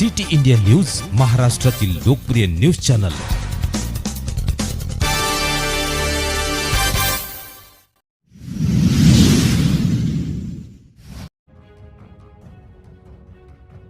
City India news महाराष्ट्रातील लोकप्रिय news channel.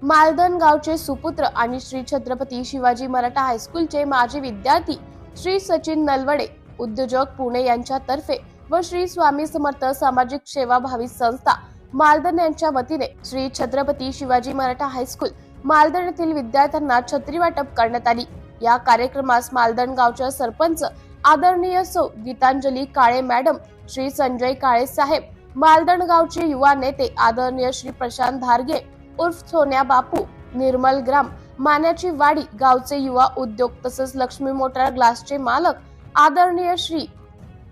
मालदन गावचे सुपुत्र आणि श्री छत्रपती शिवाजी मराठा हायस्कूलचे माजी विद्यार्थी श्री सचिन नलवडे उद्योजक पुणे यांच्यातर्फे व श्री स्वामी समर्थ सामाजिक सेवाभावी संस्था मालदन यांच्या वतीने श्री छत्रपती शिवाजी मराठा हायस्कूल मालदण येथील विद्यार्थ्यांना छत्री वाटप करण्यात आली. या कार्यक्रमास मालदण गावच्या सरपंच आदरणीय सौ गीतांजली काळे मॅडम श्री संजय काळे साहेब मालदण गावचे युवा नेते आदरणीय श्री प्रशांत धारगे उर्फ सोन्या बापू निर्मल ग्राम मान्याची वाडी गावचे युवा उद्योग तसंच लक्ष्मी मोटार ग्लासचे मालक आदरणीय श्री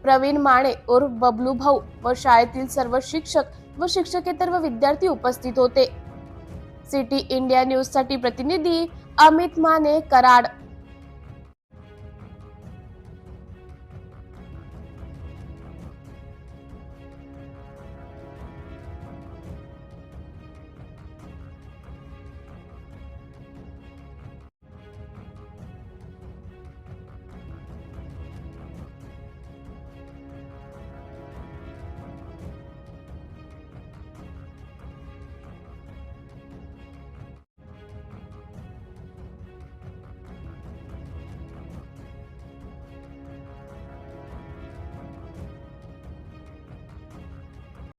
प्रवीण माने उर्फ बबलू भाऊ व शाळेतील सर्व शिक्षक व शिक्षकेतर व विद्यार्थी उपस्थित होते. सिटी इंडिया न्यूजसाठी प्रतिनिधी अमित माने कराड.